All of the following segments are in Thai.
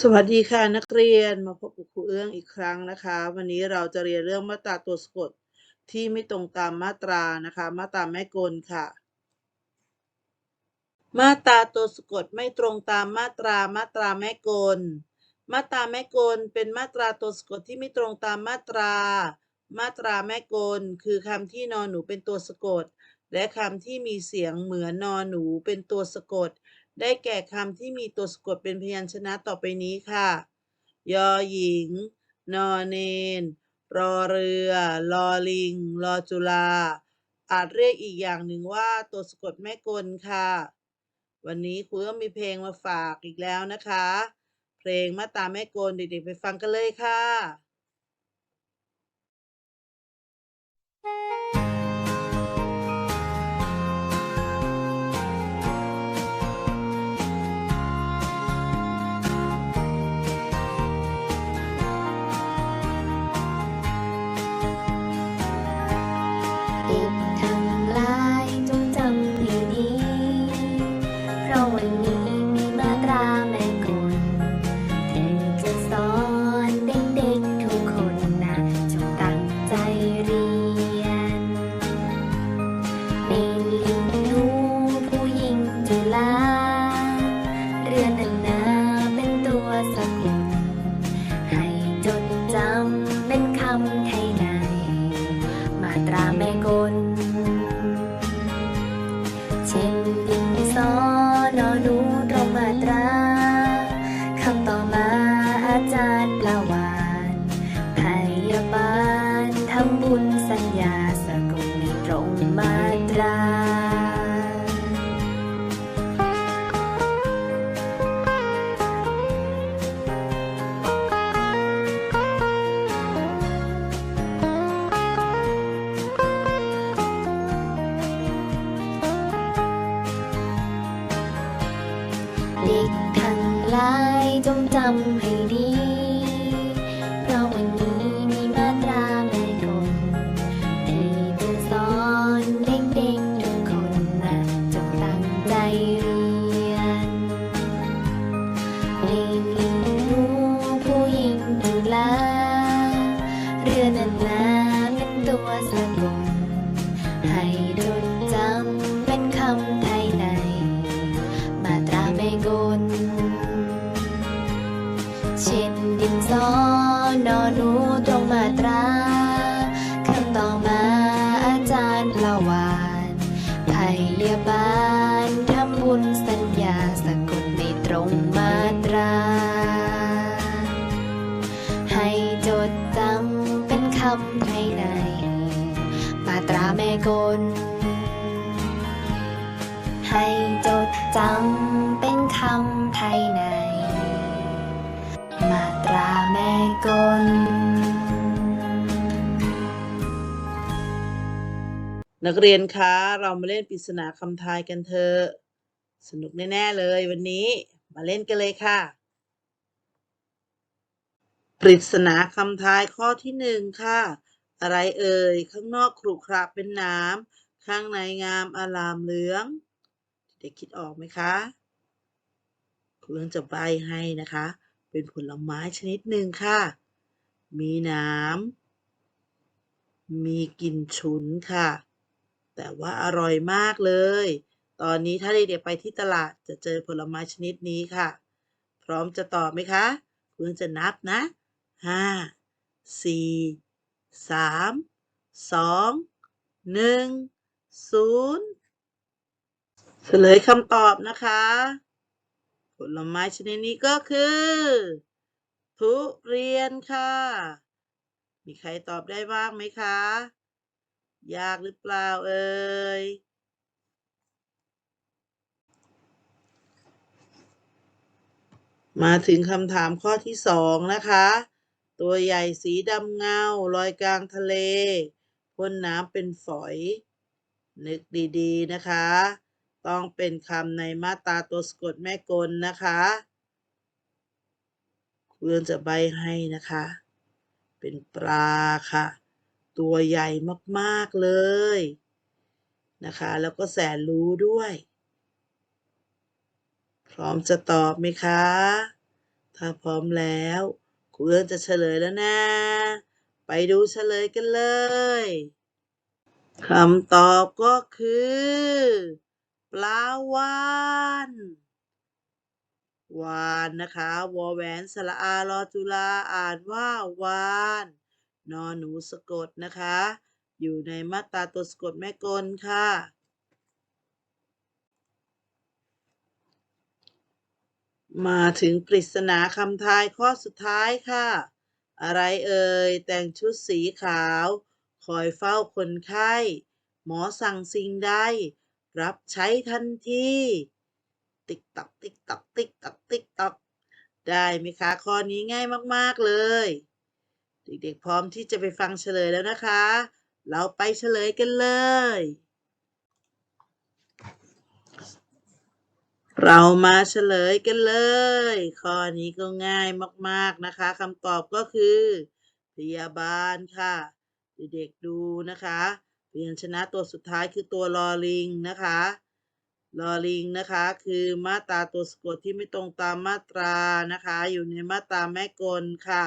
สวัสดีค่ะนักเรียนมาพบกับครูเอื้องอีกครั้งนะคะ วันนี้เราจะเรียนเรื่องมาตราตัวสะกดที่ไม่ตรงตามมาตรานะคะ มาตราแม่กลค่ะ มาตราตัวสะกดไม่ตรงตามมาตรามาตราแม่กล มาตราแม่กลเป็นมาตราตัวสะกดที่ไม่ตรงตามมาตรา มาตราแม่กล คือคำที่นอนหนูเป็นตัวสะกด และคำที่มีเสียงเหมือนนอนหนูเป็นตัวสะกด ได้แก่คำที่มีตัวสะกดเป็นพยัญชนะต่อไปนี้ค่ะ ยอหญิง นอเนน รอเรือ ลอลิงรอจุฬาอาจเรียกอีกอย่างหนึ่งว่าตัวสะกดแม่กลค่ะ วันนี้ครูก็มีเพลงมาฝากอีกแล้วนะคะ เพลงมาตาแม่กลเด็กๆไปฟังกันเลยค่ะำายจงจำให้ดี เพราะวันนี้มีมาตราแม่กลที่จะสอนเด็กๆทุกคนนะจงตั้งใจเรียนเด็กหญิงหนูผู้หญิงจุฬาเรือนอันนาเป็นตัวสะก เลียบานทำบุญสัญญาสะกดในตรงมาตรา ให้จดจำเป็นคำไทยใน มาตราแม่กลให้จดจำ นักเรียนคะ เรามาเล่นปริศนาคำทายกันเถอะสนุกแน่ ๆ เลยวันนี้มาเล่นกันเลยค่ะ ปริศนาคำทายข้อที่หนึ่งค่ะ อะไรเอ่ย ข้างนอกขรุขระเป็นน้ำข้างในงามอาลามเหลือง เด็กคิดออกไหมคะครูเรื่องจะใบให้นะคะ เป็นผลไม้ชนิดหนึ่งค่ะ มีน้ำมีกลิ่นฉุนค่ะ แต่ว่าอร่อยมากเลย ตอนนี้ถ้าเด็กๆไปที่ตลาดจะเจอผลไม้ชนิดนี้ค่ะ พร้อมจะตอบไหมคะคุณจะนับนะห้าสี่สามสองหนึ่งศูนย์เฉลยคำตอบนะคะ ผลไม้ชนิดนี้ก็คือ ทุเรียนค่ะ มีใครตอบได้บ้างไหมคะ ยากหรือเปล่าเอ่ยมาถึงคำถามข้อที่สองนะคะ ตัวใหญ่สีดำเงาลอยกลางทะเลพ่นน้ำเป็นฝอย นึกดีๆนะคะ ต้องเป็นคำในมาตราตัวสะกดแม่กลนะคะเพื่อนจะใบให้นะคะ เป็นปลาค่ะ ตัวใหญ่มากๆเลยนะคะ แล้วก็แสนรู้ด้วย พร้อมจะตอบไหมคะ ถ้าพร้อมแล้วครูเอื้อจะเฉลยแล้วนะ ไปดูเฉลยกันเลยคำตอบก็คือ ปลาวานวานนะคะ วอแหวนสระอา รอจุฬาอ่านว่าวาน นอหนูสะกดนะคะ อยู่ในมาตราตัวสะกดแม่กลค่ะ มาถึงปริศนาคำทายข้อสุดท้ายค่ะ อะไรเอ่ย แต่งชุดสีขาว คอยเฝ้าคนไข้ หมอสั่งสิ่งใด รับใช้ทันที ติ๊กตอกติ๊กตอกติ๊กตอกติ๊กตอกได้ไหมคะ ข้อนี้ง่ายมาก ๆ เลย เด็กๆพร้อมที่จะไปฟังเฉลยแล้วนะคะ เราไปเฉลยกันเลย เรามาเฉลยกันเลย ข้อนี้ก็ง่ายมากๆนะคะคำตอบก็คือ พยาบาลค่ะ เด็กๆดูนะคะพยัญชนะตัวสุดท้ายคือตัวลอลิงนะคะลอลิงนะคะคือมาตราตัวสะกดที่ไม่ตรงตามมาตรานะคะ อยู่ในมาตราแม่กลค่ะ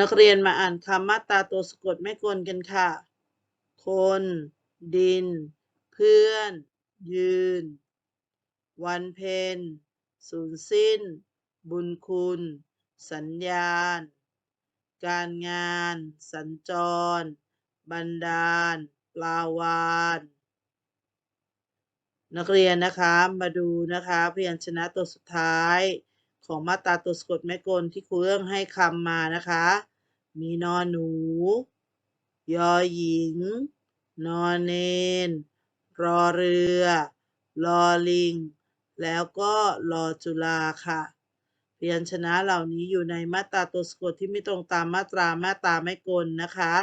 นักเรียนมาอ่านคำมาตราตัวสะกดแม่กลกันค่ะ คน ดิน เพื่อน ยืน วันเพ็ญสูญสิ้น บุญคุณ สัญญาณ การงาน สัญจร บันดาล ปลาวานนักเรียนนะคะ มาดูนะคะพยัญชนะตัวสุดท้าย ของมาตราตัวสะกดแม่กลที่ครูเอื้องให้คำมานะคะ มีนอนหนู ยอหญิง นอนเนน รอเรือลอลิง แล้วก็รอจุฬาค่ะพยัญชนะเหล่านี้อยู่ในมาตราตัวสะกดที่ไม่ตรงตามมาตรามาตราไม่กลนะคะ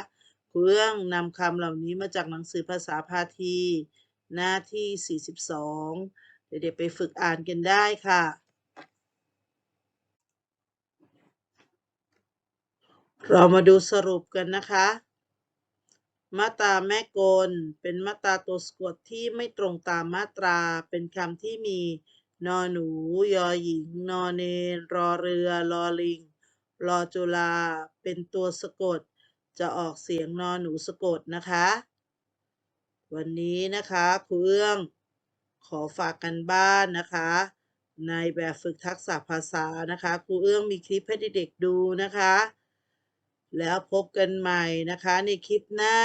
ครูเอื้องนำคำเหล่านี้มาจากหนังสือภาษาพาที หน้าที่ 42 เด็กๆไปฝึกอ่านกันได้ค่ะ เรามาดูสรุปกันนะคะ มาตราแม่กล เป็นมาตราตัวสะกดที่ไม่ตรงตามมาตรา เป็นคำที่มี นอหนู ยอหญิง นอเนนรอเรือลอลิง รอจุฬาเป็นตัวสะกด จะออกเสียงนอหนูสะกดนะคะ วันนี้นะคะครูเอื้องขอฝากกันบ้านนะคะ ในแบบฝึกทักษะภาษานะคะครูเอื้องมีคลิปให้เด็กๆดูนะคะ แล้วพบกันใหม่นะคะ ในคลิปหน้า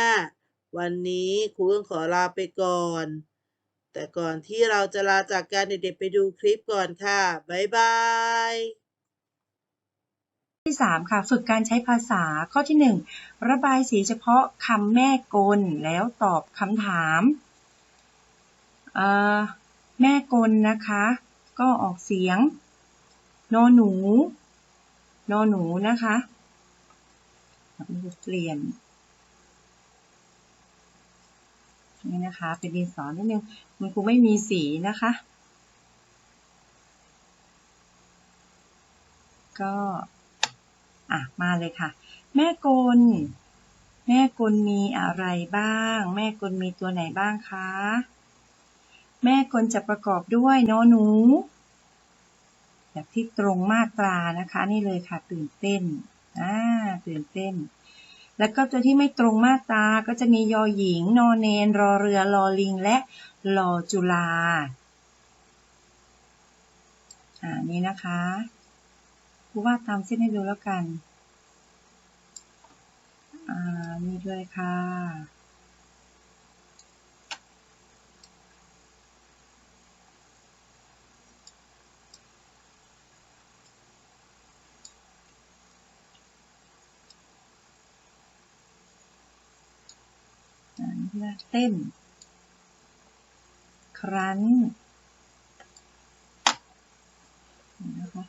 วันนี้ครูเอื้องขอลาไปก่อน แต่ก่อนที่เราจะลาจากกันเด็กๆไปดูคลิปก่อนค่ะ บ๊ายบายที่สามค่ะ ฝึกการใช้ภาษาข้อที่หนึ่งระบายสีเฉพาะคำแม่กล แล้วตอบคำถามแม่กลนะคะ ก็ออกเสียง นอหนู นอหนูนะคะ มันจะเปลี่ยนนี่นะคะ เป็นดินสอนิดนึงมันคงไม่มีสีนะคะ ก็อะมาเลยค่ะ แม่กล แม่กลมีอะไรบ้าง แม่กลมีตัวไหนบ้างคะ แม่กลจะประกอบด้วยนอหนูแบบที่ตรงมาตรานะคะ นี่เลยค่ะ ตื่นเต้นอ่าตื่นเต้น แล้วก็ตัวที่ไม่ตรงมาตราก็จะมียอหญิง นอเนน รอเรือ รอลิง และรอจุลาอ่านี้นะคะครูวาดตามเส้นให้ดูแล้วกัน อ่า นี่ด้วยค่ะ อ่านี่ที่ว่าเต้น ครั้นนะคะ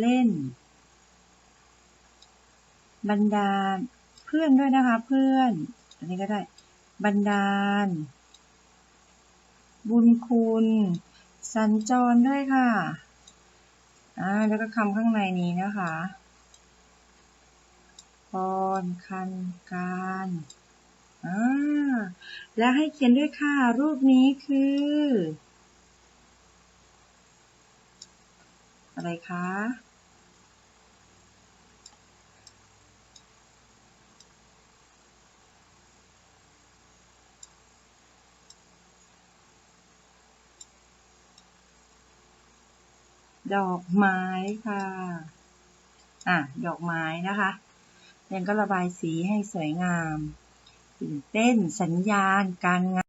เล่น บรรดาลเพื่อนด้วยนะคะ เพื่อน อันนี้ก็ได้ บรรดาล บุญคุณ สัญจรด้วยค่ะอ่าแล้วก็คำข้างในนี้นะคะ รคันการอ่าและให้เขียนด้วยค่ะ รูปนี้คือ อะไรคะดอกไม้ค่ะ อะ ดอกไม้นะคะ ยังก็ระบายสีให้สวยงามตื่นเต้นสัญญาณการงาน